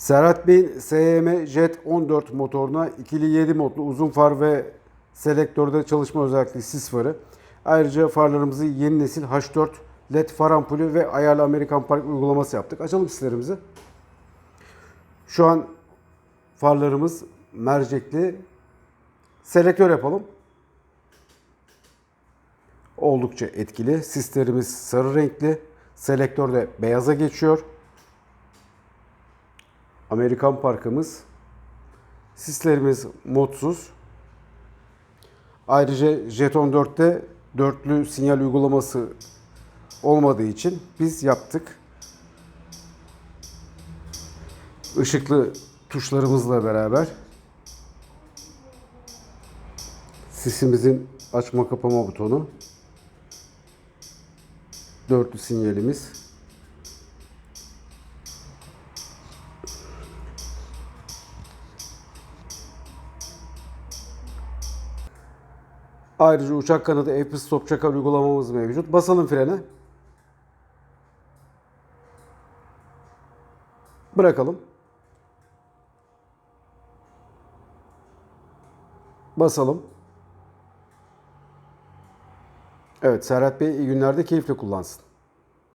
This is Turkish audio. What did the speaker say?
Serhat Bey'in SYM Jet 14 motoruna ikili 7 modlu uzun far ve selektörde çalışma özellikli sis farı. Ayrıca farlarımızı yeni nesil H4 LED far ampulü ve ayarlı Amerikan Park uygulaması yaptık. Açalım sislerimizi. Şu an farlarımız mercekli. Selektör yapalım. Oldukça etkili. Sislerimiz sarı renkli. Selektör de beyaza geçiyor. Amerikan parkımız. Sislerimiz modsuz. Ayrıca Jeton 4'te dörtlü sinyal uygulaması olmadığı için biz yaptık. Işıklı tuşlarımızla beraber sisimizin açma kapama butonu dörtlü sinyalimiz Ayrıca uçak kanadı Apple Stop Çakar uygulamamız mevcut. Basalım frene. Bırakalım. Basalım. Evet Serhat Bey iyi günlerde keyifle kullansın.